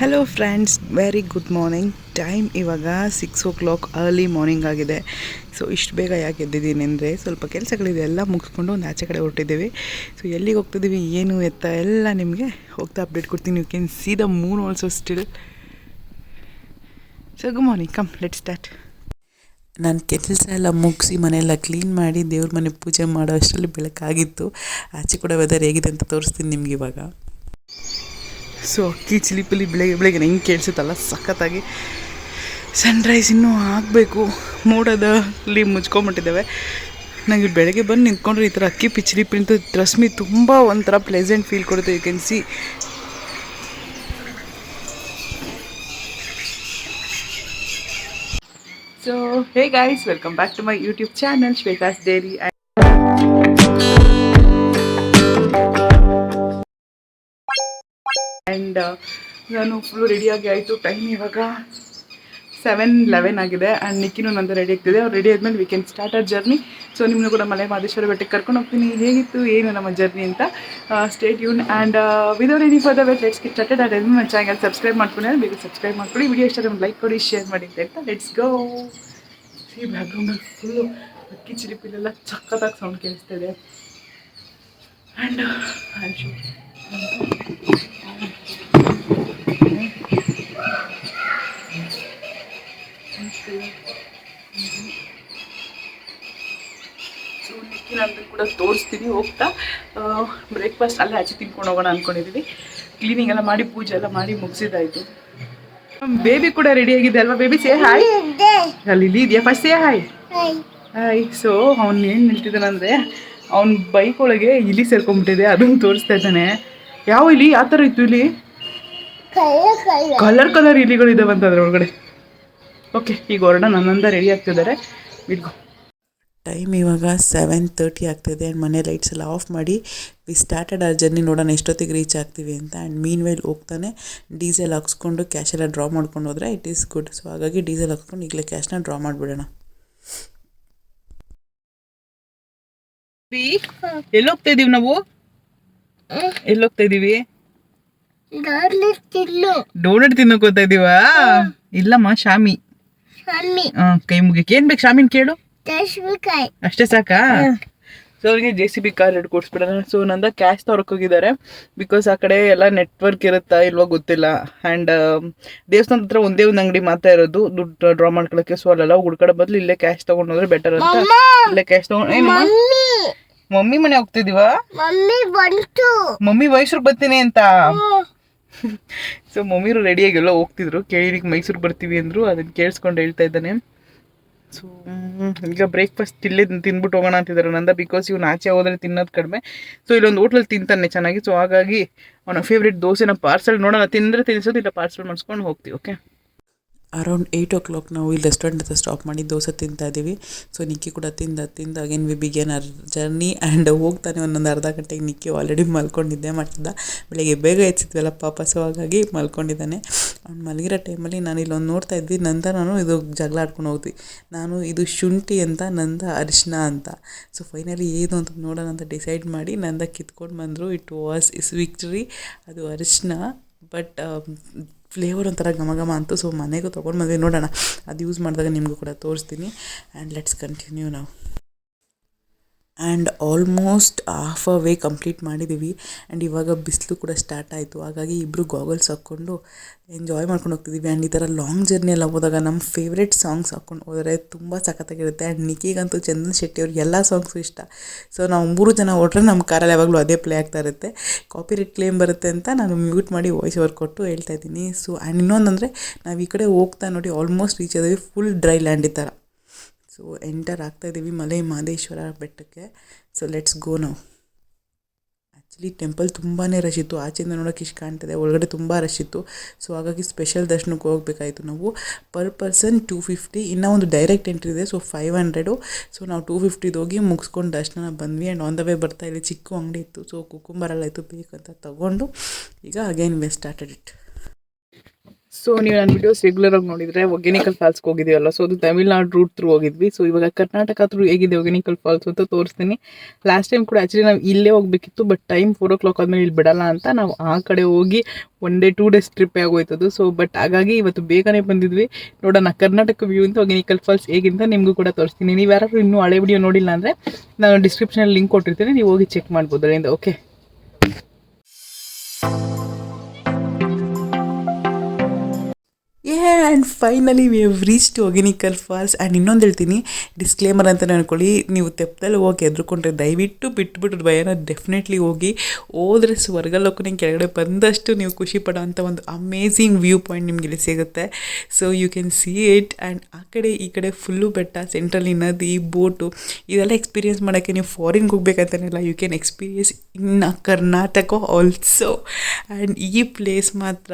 Hello friends very good morning time ಇವಾಗ six o'clock early morning ಆಗಿದೆ. So ಇಷ್ಟು ಬೇಗ ಯಾಕೆ ಎದ್ದಿದ್ದೀನಿ ಅಂದರೆ ಸ್ವಲ್ಪ ಕೆಲಸಗಳಿದೆ, ಎಲ್ಲ ಮುಗಿಸ್ಕೊಂಡು ಒಂದು ಆಚೆ ಕಡೆ ಹೊರಟಿದ್ದೀವಿ. ಸೊ ಎಲ್ಲಿಗೆ ಹೋಗ್ತಿದ್ದೀವಿ, ಏನು ಎತ್ತ, ಎಲ್ಲ ನಿಮಗೆ ಹೋಗ್ತಾ ಅಪ್ಡೇಟ್ ಕೊಡ್ತೀನಿ. You can see the moon also still so good morning come let start ನಾನು ಕೆಲಸ ಎಲ್ಲ ಮುಗಿಸಿ ಮನೆಯೆಲ್ಲ ಕ್ಲೀನ್ ಮಾಡಿ ದೇವ್ರ ಮನೆ ಪೂಜೆ ಮಾಡೋ ಅಷ್ಟರಲ್ಲಿ ಬೆಳಕಾಗಿತ್ತು. ಆಚೆ ಕೂಡ ವೆದರ್ ಹೇಗಿದೆ ಅಂತ ತೋರಿಸ್ತೀನಿ ನಿಮ್ಗೆ ಇವಾಗ. ಸೊ ಅಕ್ಕಿ ಚಿಲಿಪಿಲಿ ಬೆಳಗ್ಗೆ ಬೆಳಗ್ಗೆ ಹೆಂಗೆ ಕೇಳಿಸುತ್ತಲ್ಲ, ಸಖತ್ತಾಗಿ ಸನ್ರೈಸ್ ಇನ್ನೂ ಆಗಬೇಕು. ಮೋಡದಲ್ಲಿ ಮುಚ್ಕೊಂಬಿಟ್ಟಿದ್ದಾವೆ. ನನಗೆ ಬೆಳಗ್ಗೆ ಬಂದು ನಿಂತ್ಕೊಂಡ್ರೆ ಈ ಥರ ಅಕ್ಕಿ ಪಿಚ್ಲಿ ಪಿಂತು ರಶ್ಮಿ ತುಂಬ ಒಂಥರ ಪ್ಲೆಸೆಂಟ್ ಫೀಲ್ ಕೊಡುತ್ತೆ you can see so hey guys welcome back to my YouTube channel Shwetha's diary and ನಾನು ಫುಲ್ಲು ರೆಡಿಯಾಗಿ ಆಯಿತು. ಟೈಮ್ ಇವಾಗ ಸೆವೆನ್ ಲೆವೆನ್ ಆಗಿದೆ. ಆ್ಯಂಡ್ ನಿಕ್ಕಿನೂ ನಂದು ರೆಡಿ ಆಗ್ತಿದೆ. ಅವ್ರು ರೆಡಿ ಆದಮೇಲೆ we can start our journey so ನಿಮ್ಮನ್ನು ಕೂಡ ಮಲೆ ಮಹದೇಶ್ವರ ಬೆಟ್ಟಕ್ಕೆ ಕರ್ಕೊಂಡು ಹೋಗ್ತೀನಿ. ಹೇಗಿತ್ತು, ಏನು ನಮ್ಮ ಜರ್ನಿ ಅಂತ stay ಯೂನ್ and without any further wait let's get started ಅದೇ ನನ್ನ ಚಾನಲ್ ಸಬ್ಸ್ಕ್ರೈಬ್ ಮಾಡ್ಕೊಂಡು ಬೇಗ ಸಬ್ಸ್ಕ್ರೈಬ್ ಮಾಡ್ಕೊಳ್ಳಿ. ವಿಡಿಯೋ ಇಷ್ಟ ಲೈಕ್ ಕೊಡಿ ಶೇರ್ ಮಾಡಿ ಅಂತ ಲೆಟ್ಸ್ ಗೋ ಬ್ಯಾಕ್ಗ್ರೌಂಡಲ್ಲಿ ಫುಲ್ಲು ಅಕ್ಕಿ ಚಿಲಿಪಿಲೆಲ್ಲ ಚಕ್ಕದಾಗಿ ಸೌಂಡ್ ಕೇಳಿಸ್ತಾ ಇದೆ. ಆ್ಯಂಡ್ ಐ ಶೂ ನಿಕ್ಕಿನಂದು ಕೂಡ ತೋರಿಸ್ತೀನಿ ಹೋಗ್ತಾ. ಬ್ರೇಕ್ಫಾಸ್ಟ್ ಅಲ್ಲೇ ಆಚೆ ತಿನ್ಕೊಂಡು ಹೋಗೋಣ ಅಂದ್ಕೊಂಡಿದ್ದೀವಿ ಕ್ಲೀನಿಂಗ್ ಎಲ್ಲ ಮಾಡಿ ಪೂಜೆ ಎಲ್ಲ ಮಾಡಿ ಮುಗಿಸಿದಾಯ್ತು. ಬೇಬಿ ಕೂಡ ರೆಡಿ ಆಗಿದೆ ಅಲ್ವಾ? ಬೇಬಿ ಸೇ ಹಾಯ್ ಅಲ್ಲಿ ಇಲ್ಲಿ ಇದೆಯಾ? First say hi hi so ಅವ್ನು ಏನು ನಿಲ್ತಿದ್ದಾನಂದರೆ ಅವ್ನ ಬೈಕ್ ಒಳಗೆ ಇಲಿ ಸೇರ್ಕೊಂಡ್ಬಿಟ್ಟಿದೆ ಅದನ್ನು ತೋರಿಸ್ತಾ ಇದ್ದಾನೆ. ಯಾವ ಇಲಿ? ಯಾವ ಥರ ಇತ್ತು ಇಲಿ? ಕಲರ್ ಕಲರ್ ಇಲಿಗಳು ಅಂತ ಅದ್ರ ಒಳಗಡೆ. ಓಕೆ ಈಗ ಹೊರಡ ನನ್ನಿಂದ ರೆಡಿ ಆಗ್ತಿದ್ದಾರೆ. ಬಿಡ್ಗೋ ಟೈಮ್ ಇವಾಗ ಸೆವೆನ್ ತರ್ಟಿ ಆಗ್ತಿದೆ ಆ್ಯಂಡ್ ಮನೆ ಲೈಟ್ಸ್ ಎಲ್ಲ ಆಫ್ ಮಾಡಿ ವಿ ಸ್ಟಾರ್ಟೆಡ್ ಆ ಜರ್ನಿ ನೋಡೋಣ ಎಷ್ಟೊತ್ತಿಗೆ ರೀಚ್ ಆಗ್ತೀವಿ ಅಂತ. ಆ್ಯಂಡ್ ಮೀನ್ ವೈಲ್ ಹೋಗ್ತಾನೆ ಡೀಸೆಲ್ ಹಾಕ್ಸ್ಕೊಂಡು ಕ್ಯಾಶ್ ಎಲ್ಲ ಡ್ರಾ ಮಾಡ್ಕೊಂಡು ಹೋದ್ರೆ ಇಟ್ ಈಸ್ ಗುಡ್ ಸೊ ಹಾಗಾಗಿ ಡೀಸೆಲ್ ಹಾಕ್ಸ್ಕೊಂಡು ಈಗಲೇ ಕ್ಯಾಶ್ನ ಡ್ರಾ ಮಾಡಿಬಿಡೋಣ. ಎಲ್ಲಿ ಹೋಗ್ತಾ ಇದೀವಿ ನಾವು? ಎಲ್ಲಿ ಹೋಗ್ತಾ ಇದೀವಿ? ಡೋನಟ್ ತಿನ್ನೋಕ್ ಹೋಗ್ತಾ ಇದೀವ? ಇಲ್ಲಮ್ಮ ಶಾಮಿ. ಕೈ ಮುಗಿಕ್ ಏನ್ ಬೇಕು ಶಾಮಿನ್ ಕೇಳು. ಅಷ್ಟೇ ಸಾಕಾ? ಸೊ ಅವ್ರಿಗೆ ಜೆ ಸಿ ಬಿ ಕಾರ್ ಎರಡು ಕೊಡ್ಸ್ಬಿಡೋಣ. ಸೊ ನಂದ ಕ್ಯಾಶ್ ತಗೊಳಕ್ ಹೋಗಿದ್ದಾರೆ ಬಿಕಾಸ್ ಆ ಕಡೆ ಎಲ್ಲ ನೆಟ್ವರ್ಕ್ ಇರುತ್ತಾ ಇಲ್ವಾ ಗೊತ್ತಿಲ್ಲ. ಆ್ಯಂಡ್ ದೇವಸ್ಥಾನದ ಹತ್ರ ಒಂದೇ ಒಂದು ಅಂಗಡಿ ಮಾತ್ರ ಇರೋದು. ದುಡ್ಡು ಡ್ರಾ ಮಾಡ್ಕೊಳಕ್ಕೆ. ಸೊ ಅಲ್ಲೆಲ್ಲ ಹುಡ್ಕಡೆ ಬದಲು ಇಲ್ಲೇ ಕ್ಯಾಶ್ ತಗೊಂಡೋದ್ರೆ ಬೆಟರ್ ಅಂತ. ಇಲ್ಲೇ ಕ್ಯಾಶ್ ತಗೊಂಡು ಏನು ಮಮ್ಮಿ! ಮನೆ ಹೋಗ್ತಿದೀವಾ ಮಮ್ಮಿ ಮೈಸೂರಿಗೆ ಬರ್ತೀನಿ ಅಂತ. ಸೊ ಮಮ್ಮಿರು ರೆಡಿಯಾಗಿ ಎಲ್ಲ ಹೋಗ್ತಿದ್ರು. ಕೇಳಿದಕ್ಕೆ ಮೈಸೂರು ಬರ್ತೀವಿ ಅಂದರು. ಅದನ್ನು ಕೇಳಿಸ್ಕೊಂಡು ಹೇಳ್ತಾ ಇದ್ದಾನೆ. ಸೊ ಈಗ ಬ್ರೇಕ್ಫಾಸ್ಟ್ ಇಲ್ಲೇ ತಿನ್ಬಿಟ್ಟು ಹೋಗೋಣ ಅಂತಿದ್ದಾರೆ. ನಂದ ಬಿಕಾಸ್ ಇವ್ನು ಆಚೆ ಹೋದ್ರೆ ತಿನ್ನೋದು ಕಡಿಮೆ. ಸೊ ಇಲ್ಲೊಂದು ಹೋಟ್ಲಲ್ಲಿ ತಿಂತಾನೆ ಚೆನ್ನಾಗಿ. ಸೊ ಹಾಗಾಗಿ ಅವನ ಫೇವ್ರೇಟ್ ದೋಸೆನ ಪಾರ್ಸಲ್ ನೋಡೋಣ. ತಿಂದರೆ ತಿನ್ನಿಸೋದು ಇಲ್ಲ ಪಾರ್ಸಲ್ ಮಾಡಿಸ್ಕೊಂಡು ಹೋಗ್ತೀವಿ okay around eight o'clock ನಾವು ಇಲ್ಲಿ ರೆಸ್ಟೋರೆಂಟ್ ಹತ್ರ ಸ್ಟಾಪ್ ಮಾಡಿ ದೋಸೆ ತಿಂತಾ ಇದ್ದೀವಿ. ಸೊ ನಿಕ್ಕಿ ಕೂಡ ತಿಂದ ತಿಂದ again we began our journey and ಹೋಗ್ತಾನೆ ಒಂದೊಂದು ಅರ್ಧ ಗಂಟೆಗೆ ನಿಕ್ಕಿ ಆಲ್ರೆಡಿ ಮಲ್ಕೊಂಡಿದ್ದೆ ಮಟ್ಟದ ಬೆಳಗ್ಗೆ ಬೇಗ ಎಚ್ಚಿದ್ವಲ್ಲ ಪಾಪ ಸೊ ಹಾಗಾಗಿ ಮಲ್ಕೊಂಡಿದ್ದಾನೆ. ಅವ್ನು ಮಲಗಿರೋ ಟೈಮಲ್ಲಿ ನಾನು ಇಲ್ಲೊಂದು ನೋಡ್ತಾ ಇದ್ವಿ ನಂದ ನಾನು ಇದು ಜಗಳ ಆಡ್ಕೊಂಡು ಹೋಗ್ತೀವಿ ನಾನು ಇದು ಶುಂಠಿ ಅಂತ, ನಂದ ಅರಿಶಿನ ಅಂತ. ಸೊ ಫೈನಲಿ ಏನು ಅಂತ ನೋಡೋಣ ಅಂತ ಡಿಸೈಡ್ ಮಾಡಿ ನಂದ ಕಿತ್ಕೊಂಡು ಬಂದರು. ಇಟ್ ವಾಸ್ ಇಸ್ ವಿಕ್ಟ್ರಿ ಅದು ಅರಿಶಿನ ಬಟ್ ಫ್ಲೇವರ್ ಒಂಥರ ಘಮ ಘಮ ಅಂತು ಸೊ ಮನೆಗೂ ತೊಗೊಂಡು ಬಂದ್ವಿ. ನೋಡೋಣ. ಅದು ಯೂಸ್ ಮಾಡಿದಾಗ ನಿಮಗೂ ಕೂಡ ತೋರಿಸ್ತೀನಿ. ಆ್ಯಂಡ್ ಲೆಟ್ಸ್ ಕಂಟಿನ್ಯೂ ನಾವು and almost half a way complete ಮಾಡಿದ್ದೀವಿ ಆ್ಯಂಡ್ ಇವಾಗ ಬಿಸಿಲು ಕೂಡ ಸ್ಟಾರ್ಟ್ ಆಯಿತು. ಹಾಗಾಗಿ ಇಬ್ಬರು ಗಾಗಲ್ಸ್ ಹಾಕ್ಕೊಂಡು ಎಂಜಾಯ್ ಮಾಡ್ಕೊಂಡು ಹೋಗ್ತಿದ್ದೀವಿ ಆ್ಯಂಡ್ ಈ ಥರ ಲಾಂಗ್ ಜರ್ನಿ ಎಲ್ಲ ಹೋದಾಗ ನಮ್ಮ ಫೇವ್ರೆಟ್ ಸಾಂಗ್ಸ್ ಹಾಕ್ಕೊಂಡು ಹೋದರೆ ತುಂಬ ಸಖತ್ತಾಗಿರುತ್ತೆ. ಆ್ಯಂಡ್ ನಿಕಿಗಂತೂ ಚಂದನ್ ಶೆಟ್ಟಿ ಅವ್ರ ಎಲ್ಲ ಸಾಂಗ್ಸು ಇಷ್ಟ. ಸೊ ನಾವು ಮೂರು ಜನ ಹೊಟ್ರೆ ನಮ್ಮ ಕಾರಲ್ಲಿ ಯಾವಾಗಲೂ ಅದೇ ಪ್ಲೇ ಆಗ್ತಾ ಇರುತ್ತೆ. ಕಾಪಿ ರೇಟ್ ಕ್ಲೇಮ್ ಬರುತ್ತೆ ಅಂತ ನಾನು ಮ್ಯೂಟ್ ಮಾಡಿ ವಾಯ್ಸ್ ಓವರ್ ಕೊಟ್ಟು ಹೇಳ್ತಾ ಇದ್ದೀನಿ. ಸೊ ಆ್ಯಂಡ್ ಇನ್ನೊಂದಂದರೆ ನಾವು ಈ ಕಡೆ ಹೋಗ್ತಾ ನೋಡಿ ಆಲ್ಮೋಸ್ಟ್ ರೀಚ್ ಆದ್ವಿ ಫುಲ್ ಡ್ರೈ ಲ್ಯಾಂಡ್ ಈ ಥರ ಸೊ ಎಂಟರ್ ಆಗ್ತಾ ಇದ್ದೀವಿ ಮಲೆ ಮಹದೇಶ್ವರ ಬೆಟ್ಟಕ್ಕೆ. ಸೊ ಲೆಟ್ಸ್ ಗೋ ನಾವು ಆ್ಯಕ್ಚುಲಿ ಟೆಂಪಲ್ ತುಂಬಾ ರಶ್ ಇತ್ತು. ಆಚೆಯಿಂದ ನೋಡೋಕೆ ಇಷ್ಟು ಕಾಣ್ತಿದೆ. ಒಳಗಡೆ ತುಂಬ ರಶ್ ಇತ್ತು. ಸೊ ಹಾಗಾಗಿ ಸ್ಪೆಷಲ್ ದರ್ಶನಕ್ಕೆ ಹೋಗಬೇಕಾಯಿತು ನಾವು. ಪರ್ ಪರ್ಸನ್ ಟೂ ಫಿಫ್ಟಿ ಇನ್ನೂ ಒಂದು ಡೈರೆಕ್ಟ್ ಎಂಟ್ರಿ ಇದೆ. ಸೊ ಫೈವ್ ಹಂಡ್ರೆಡು ಸೊ ನಾವು ಟೂ ಫಿಫ್ಟಿದು ಹೋಗಿ ಮುಗಿಸ್ಕೊಂಡು ದರ್ಶನ ಬಂದ್ವಿ. ಆ್ಯಂಡ್ ಆನ್ ದ ವೇ ಬರ್ತಾ ಇಲ್ಲಿ ಚಿಕ್ಕ ಅಂಗಡಿ ಇತ್ತು. ಸೊ ಕುಕುಂಬರಲ್ಲ ಇತ್ತು ಬೇಕಂತ ತೊಗೊಂಡು ಈಗ again we started it so ನೀವು ನನ್ನ ವಿಡಿಯೋಸ್ ರೆಗ್ಯುಲರ್ ಆಗಿ ನೋಡಿದ್ರೆ ಒಗೆನಿಕಲ್ ಫಾಲ್ಸ್ಗೆ ಹೋಗಿದ್ದೀವಲ್ಲ ಸೊ ಅದು ತಮಿಳ್ನಾಡು ರೂಟ್ ಥ್ರೂ ಹೋಗಿದ್ವಿ. ಸೊ ಇವಾಗ ಕರ್ನಾಟಕ ಥ್ರೂ ಹೇಗಿದೆ ಒಗೆನಿಕಲ್ ಫಾಲ್ಸ್ ಅಂತ ತೋರಿಸ್ತೀನಿ. ಲಾಸ್ಟ್ ಟೈಮ್ ಕೂಡ ಆ್ಯಕ್ಚುಲಿ ನಾವು ಇಲ್ಲೇ ಹೋಗ್ಬೇಕಿತ್ತು but time four o'clock ಆದಮೇಲೆ ಇಲ್ಲಿ ಬಿಡಲ್ಲ ಅಂತ ನಾವು ಆ ಕಡೆ ಹೋಗಿ ಒನ್ ಡೇ ಟೂ ಡೇಸ್ ಟ್ರಿಪ್ಪೇ ಆಗೋಯ್ತದು. ಸೊ ಬಟ್ ಹಾಗಾಗಿ ಇವತ್ತು ಬೇಗನೆ ಬಂದಿದ್ವಿ. ನೋಡೋಣ ಕರ್ನಾಟಕ ವ್ಯೂ ಅಂತ ಒಗೆನಿಕಲ್ ಫಾಲ್ಸ್ ಹೇಗಿಂತ ನಿಮಗೂ ಕೂಡ ತೋರಿಸ್ತೀನಿ. ನೀವು ಯಾರಾದರೂ ಇನ್ನೂ ಹಳೆ ವಿಡಿಯೋ ನೋಡಿಲ್ಲ ಅಂದರೆ ನಾನು ಡಿಸ್ಕ್ರಿಪ್ಷನಲ್ಲಿ ಲಿಂಕ್ ಕೊಟ್ಟಿರ್ತೀನಿ. ನೀವು ಹೋಗಿ ಚೆಕ್ ಮಾಡ್ಬೋದು ಅದರಿಂದ ಓಕೆ ಏ and finally we have reach to Hogenakkal falls and ಇನ್ನೊಂದು ಹೇಳ್ತೀನಿ ಡಿಸ್ಕ್ಲೇಮರ್ ಅಂತ ಅನ್ಕೊಳ್ಳಿ ನೀವು ತೆಪ್ಪದಲ್ಲಿ ಹೋಗಿ ಎದ್ರುಕೊಂಡ್ರೆ ದಯವಿಟ್ಟು ಬಿಟ್ಬಿಟ್ಟು ಭಯನ ಡೆಫಿನೆಟ್ಲಿ ಹೋಗಿ ಹೋದ್ರೆ ಸ್ವರ್ಗಲೋಕನೇ ಕೆಳಗಡೆ ಬಂದಷ್ಟು ನೀವು ಖುಷಿ ಪಡೋವಂಥ ಒಂದು ಅಮೇಝಿಂಗ್ ವ್ಯೂ ಪಾಯಿಂಟ್ ನಿಮಗೆ ಇಲ್ಲಿ ಸಿಗುತ್ತೆ. So you can see it and ಆ ಕಡೆ ಈ ಕಡೆ ಫುಲ್ಲು ಬೆಟ್ಟ ಸೆಂಟ್ರಲ್ಲಿ ನದಿ ಬೋಟು ಇದೆಲ್ಲ ಎಕ್ಸ್ಪೀರಿಯೆನ್ಸ್ ಮಾಡೋಕ್ಕೆ ನೀವು ಫಾರಿನ್ಗೆ ಹೋಗ್ಬೇಕಂತನಿಲ್ಲ you can experience in Karnataka also and ಈ ಪ್ಲೇಸ್ ಮಾತ್ರ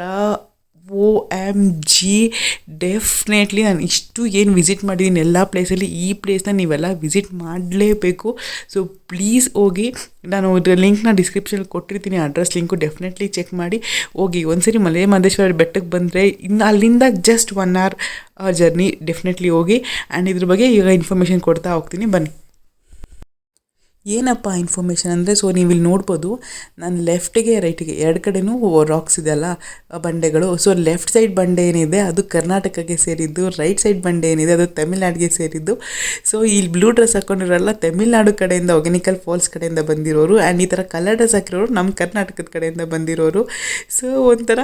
ಓ ಎಂ ಜಿ ಡೆಫಿನೆಟ್ಲಿ ನಾನು ಇಷ್ಟು ಏನು ವಿಸಿಟ್ ಮಾಡಿದ್ದೀನಿ ಎಲ್ಲ ಪ್ಲೇಸಲ್ಲಿ ಈ ಪ್ಲೇಸ್ನ ನೀವೆಲ್ಲ ವಿಸಿಟ್ ಮಾಡಲೇಬೇಕು. ಸೊ ಪ್ಲೀಸ್ ಹೋಗಿ, ನಾನು ಇದ್ರ ಲಿಂಕ್ನ ಡಿಸ್ಕ್ರಿಪ್ಷನಲ್ಲಿ ಕೊಟ್ಟಿರ್ತೀನಿ ಅಡ್ರೆಸ್ ಲಿಂಕು ಡೆಫಿನೆಟ್ಲಿ ಚೆಕ್ ಮಾಡಿ. ಹೋಗಿ, ಒಂದ್ಸರಿ ಮಲೆ ಮಹದೇಶ್ವರ ಬೆಟ್ಟಕ್ಕೆ ಬಂದರೆ ಇನ್ನು ಅಲ್ಲಿಂದ just one hour journey definitely ಹೋಗಿ. ಆ್ಯಂಡ್ ಇದ್ರ ಬಗ್ಗೆ ಈಗ ಇನ್ಫಾರ್ಮೇಷನ್ ಕೊಡ್ತಾ ಹೋಗ್ತೀನಿ, ಬನ್ನಿ. ಏನಪ್ಪ ಇನ್ಫಾರ್ಮೇಷನ್ ಅಂದರೆ ಸೊ ನೀವು ಇಲ್ಲಿ ನೋಡ್ಬೋದು, ನಾನು ಲೆಫ್ಟ್ಗೆ ರೈಟಿಗೆ ಎರಡು ಕಡೆನೂ ರಾಕ್ಸ್ ಇದೆಯಲ್ಲ ಅಲ್ಲ ಬಂಡೆಗಳು. ಸೊ ಲೆಫ್ಟ್ ಸೈಡ್ ಬಂಡೆ ಏನಿದೆ, ಅದು ಕರ್ನಾಟಕಕ್ಕೆ ಸೇರಿದ್ದು ರೈಟ್ ಸೈಡ್ ಬಂಡೆ ಏನಿದೆ, ಅದು ತಮಿಳ್ನಾಡಿಗೆ ಸೇರಿದ್ದು. ಸೊ ಇಲ್ಲಿ ಬ್ಲೂ ಡ್ರೆಸ್ ಹಾಕ್ಕೊಂಡಿರೋಲ್ಲ ತಮಿಳ್ನಾಡು ಕಡೆಯಿಂದ ಒಗೆನಿಕಲ್ ಫಾಲ್ಸ್ ಕಡೆಯಿಂದ ಬಂದಿರೋರು ಆ್ಯಂಡ್ ಈ ಥರ ಕಲರ್ ಡ್ರೆಸ್ ಹಾಕಿರೋರು ನಮ್ಮ ಕರ್ನಾಟಕದ ಕಡೆಯಿಂದ ಬಂದಿರೋರು. ಸೊ ಒಂಥರ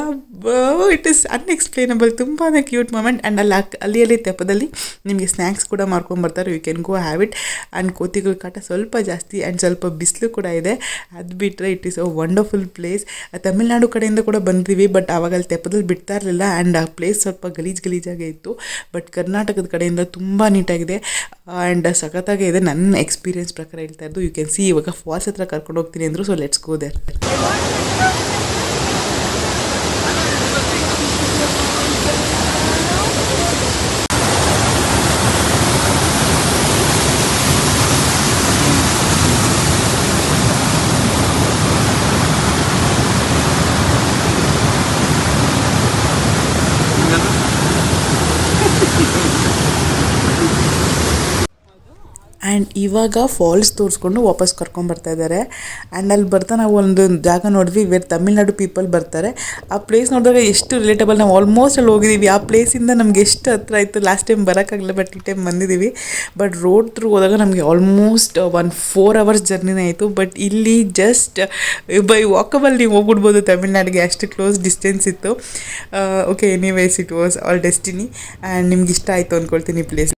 ಇಟ್ ಇಸ್ ಅನ್ಎಕ್ಸ್ಪ್ಲೇನಬಲ್ ತುಂಬಾ ಕ್ಯೂಟ್ ಮೂಮೆಂಟ್ ಆ್ಯಂಡ್ ಅಲ್ಲಿ ಅಲ್ಲಿ ಅಲ್ಲಿ ತೆಪ್ಪದಲ್ಲಿ ನಿಮಗೆ ಸ್ನ್ಯಾಕ್ಸ್ ಕೂಡ ಮಾರ್ಕೊಂಬರ್ತಾರೆ you can go have it and ಕೋತಿಗಳ ಕಾಟ ಸ್ವಲ್ಪ ಜಾಸ್ತಿ ಆ್ಯಂಡ್ ಸ್ವಲ್ಪ ಬಿಸಿಲು ಕೂಡ ಇದೆ. ಅದು ಬಿಟ್ಟರೆ it is a wonderful place Tamil Nadu ಕಡೆಯಿಂದ ಕೂಡ ಬಂದಿದ್ವಿ ಬಟ್ ಆವಾಗ ಅಲ್ಲಿ ತೆಪ್ಪದಲ್ಲಿ ಬಿಡ್ತಾ ಇರಲಿಲ್ಲ ಆ್ಯಂಡ್ ಆ ಪ್ಲೇಸ್ ಸ್ವಲ್ಪ ಗಲೀಜು ಗಲೀಜಾಗೆ ಇತ್ತು. ಬಟ್ ಕರ್ನಾಟಕದ ಕಡೆಯಿಂದ ತುಂಬ ನೀಟಾಗಿದೆ ಆ್ಯಂಡ್ ಸಖತ್ತಾಗೇ ಇದೆ. ನನ್ನ ಎಕ್ಸ್ಪೀರಿಯನ್ಸ್ ಪ್ರಕಾರ ಹೇಳ್ತಾ ಇದ್ದು ಯು ಕ್ಯಾನ್ ಸಿ ಇವಾಗ ಫಾಲ್ಸ್ ಹತ್ರ ಕರ್ಕೊಂಡು ಹೋಗ್ತೀನಿ ಅಂದರು so let's go there and ಇವಾಗ ಫಾಲ್ಸ್ ತೋರಿಸ್ಕೊಂಡು ವಾಪಸ್ ಕರ್ಕೊಂಬರ್ತಾ ಇದ್ದಾರೆ ಆ್ಯಂಡ್ ಅಲ್ಲಿ ಬರ್ತಾ ನಾವು ಒಂದು ಜಾಗ ನೋಡಿದ್ವಿ ವೇರ್ ತಮಿಳ್ನಾಡು ಪೀಪಲ್ ಬರ್ತಾರೆ. ಆ ಪ್ಲೇಸ್ ನೋಡಿದಾಗ ಎಷ್ಟು ರಿಲೇಟಬಲ್ ನಾವು ಆಲ್ಮೋಸ್ಟ್ ಅಲ್ಲಿ ಹೋಗಿದ್ದೀವಿ ಆ ಪ್ಲೇಸಿಂದ ನಮ್ಗೆ ಎಷ್ಟು ಹತ್ರ ಆಯಿತು. ಲಾಸ್ಟ್ ಟೈಮ್ ಬರೋಕ್ಕಾಗಲ್ಲ ಬಟ್ ಈ ಟೈಮ್ ಬಂದಿದ್ದೀವಿ ಬಟ್ ರೋಡ್ ಥ್ರೂ ಹೋದಾಗ ನಮಗೆ ಆಲ್ಮೋಸ್ಟ್ ಒನ್ ಫೋರ್ ಅವರ್ಸ್ ಜರ್ನಿನೇ ಆಯಿತು. ಬಟ್ ಇಲ್ಲಿ ಜಸ್ಟ್ ಬೈ ವಾಕಬಲ್ ನೀವು ಹೋಗ್ಬಿಡ್ಬೋದು ತಮಿಳ್ನಾಡಿಗೆ ಅಷ್ಟು ಕ್ಲೋಸ್ ಡಿಸ್ಟೆನ್ಸ್ ಇತ್ತು. Okay anyways it was all destiny and ನಿಮ್ಗೆ ಇಷ್ಟ ಆಯಿತು ಅಂದ್ಕೊಳ್ತೀನಿ ಪ್ಲೇಸ್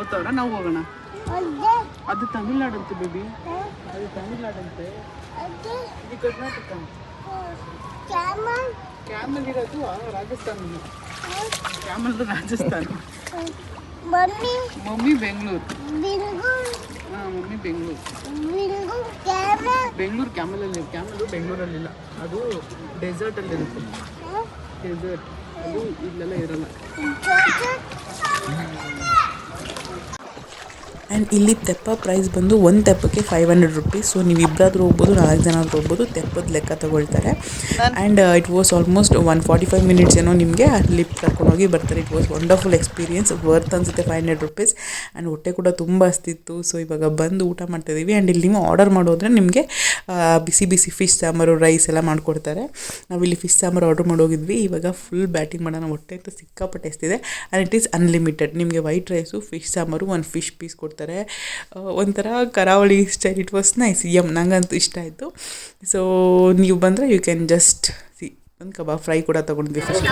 ಹೋಗ್ತಾವ್ರ ನಾವು ಹೋಗೋಣ. ಅದು ತಮಿಳ್ನಾಡು ತಮಿಳ್ನಾಡಂತೆ ಬೇಬಿ ಅದು ತಮಿಳ್ನಾಡು ಅಂತೆ ಇದು ಕರ್ನಾಟಕ. ಕ್ಯಾಮಲ್. ಇರೋದು ರಾಜಸ್ಥಾನ. ಕ್ಯಾಮಲ್ ರಾಜಸ್ಥಾನ. ಮಮ್ಮಿ. ಬೆಂಗಳೂರು. ಬಿಂಗು ಹಾಂ ಮಮ್ಮಿ ಬೆಂಗಳೂರು. ಬೆಂಗಳೂರು ಕ್ಯಾಮಲಲ್ಲಿ ಕ್ಯಾಮಲು ಬೆಂಗಳೂರಲ್ಲಿಲ್ಲ ಅದು ಡೆಸರ್ಟಲ್ಲಿ ಇರುತ್ತೆ. ಡೆಸರ್ಟ್. ಅದು ಇಲ್ಲೆಲ್ಲ ಇರಲ್ಲ. ಆ್ಯಂಡ್ ಇಲ್ಲಿ ತೆಪ್ಪ ಪ್ರೈಸ್ ಬಂದು ಒಂದು ತೆಪ್ಪಕ್ಕೆ ಫೈವ್ ಹಂಡ್ರೆಡ್ ರುಪೀಸ್ ಸೊ ನೀವು ಇಬ್ಬರಾದ್ರೂ ಹೋಗ್ಬೋದು ನಾಲ್ಕು ಜನ ಆದರೂ ಹೋಗ್ಬೋದು ತೆಪ್ಪದ ಲೆಕ್ಕ ತಗೊಳ್ತಾರೆ. And it was almost one forty five minutes ಏನೋ ನಿಮಗೆ ಲಿಫ್ಟ್ ಕರ್ಕೊಂಡೋಗಿ ಬರ್ತಾರೆ. It was wonderful experience worth ಅನಿಸುತ್ತೆ ಫೈವ್ ಹಂಡ್ರೆಡ್ ರುಪೀಸ್ ಆ್ಯಂಡ್ ಹೊಟ್ಟೆ ಕೂಡ ತುಂಬ ಅಸ್ತಿತ್ತು ಸೊ ಇವಾಗ ಬಂದು ಊಟ ಮಾಡ್ತಾಯಿದ್ದೀವಿ ಆ್ಯಂಡ್ ಇಲ್ಲಿ ನೀವು ಆರ್ಡರ್ ಮಾಡೋದ್ರೆ ನಿಮಗೆ ಬಿಸಿ ಬಿಸಿ ಫಿಶ್ ಸಾಂಬಾರು ರೈಸ್ ಎಲ್ಲ ಮಾಡಿಕೊಡ್ತಾರೆ. ನಾವಿಲ್ಲಿ ಫಿಶ್ ಸಾಂಬಾರು ಆರ್ಡರ್ ಮಾಡೋಗಿದ್ವಿ. ಇವಾಗ ಫುಲ್ ಬ್ಯಾಟಿಂಗ್ ಮಾಡೋಣ. ಹೊಟ್ಟೆ ಅಂತ ಸಿಕ್ಕಾಪಟ್ಟೆ ಎಸ್ತಿದೆ ಆ್ಯಂಡ್ ಇಟ್ ಈಸ್ ಅನ್ಲಿಮಿಟೆಡ್ ನಿಮಗೆ ವೈಟ್ ರೈಸು ಫಿಶ್ ಸಾಂಬಾರು ಒಂದು ಫಿಶ್ ಪೀಸ್ ಕೊಡ್ತಾರೆ. ಆ, ಒಂಥರ ಕರಾವಳಿ style it was nice yum ನಂಗಂತೂ ಇಷ್ಟ ಆಯಿತು. ಸೊ ನೀವು ಬಂದರೆ ಯು ಕ್ಯಾನ್ ಜಸ್ಟ್ ಸಿ ಒಂದು ಕಬಾಬ್ ಫ್ರೈ ಕೂಡ ತೊಗೊಂಡ್ವಿ first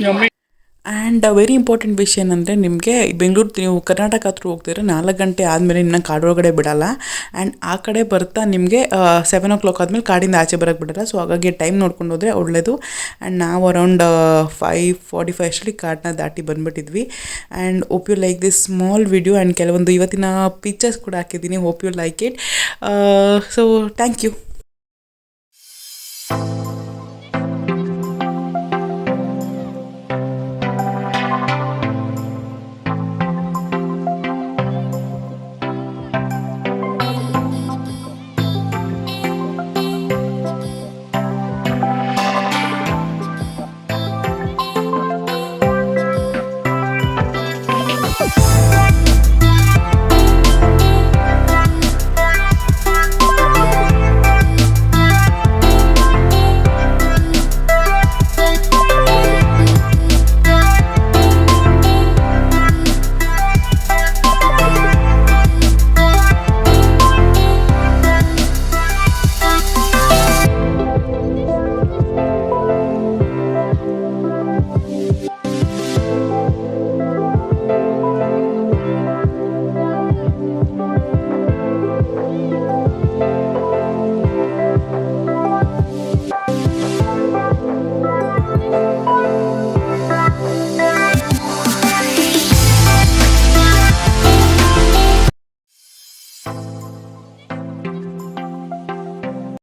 kebab and very important ವಿಷಯ ಏನಂದರೆ ನಿಮಗೆ ಬೆಂಗಳೂರು ನೀವು ಕರ್ನಾಟಕ ಹತ್ರ ಹೋಗ್ತಿದ್ರೆ ನಾಲ್ಕು ಗಂಟೆ ಆದಮೇಲೆ ನಿನ್ನ ಕಾಡೊಳಗಡೆ ಬಿಡೋಲ್ಲ. ಆ್ಯಂಡ್ ಆ ಕಡೆ ಬರ್ತಾ ನಿಮಗೆ ಸೆವೆನ್ ಓ ಕ್ಲಾಕ್ ಆದಮೇಲೆ ಕಾಡಿಂದ ಆಚೆ ಬರೋಕ್ಕೆ ಬಿಡೋಲ್ಲ. ಸೊ ಹಾಗಾಗಿ ಟೈಮ್ ನೋಡ್ಕೊಂಡು ಹೋದರೆ ಒಳ್ಳೆಯದು ಆ್ಯಂಡ್ ನಾವು ಅರೌಂಡ್ ಫೈವ್ ಫಾರ್ಟಿ ಫೈವ್ ಅಷ್ಟರಲ್ಲಿ ಕಾಡನ್ನ ದಾಟಿ ಬಂದುಬಿಟ್ಟಿದ್ವಿ. And hope you like this small video and ಕೆಲವೊಂದು ಇವತ್ತಿನ ಪಿಕ್ಚರ್ಸ್ ಕೂಡ ಹಾಕಿದ್ದೀನಿ. Hope you like it so thank you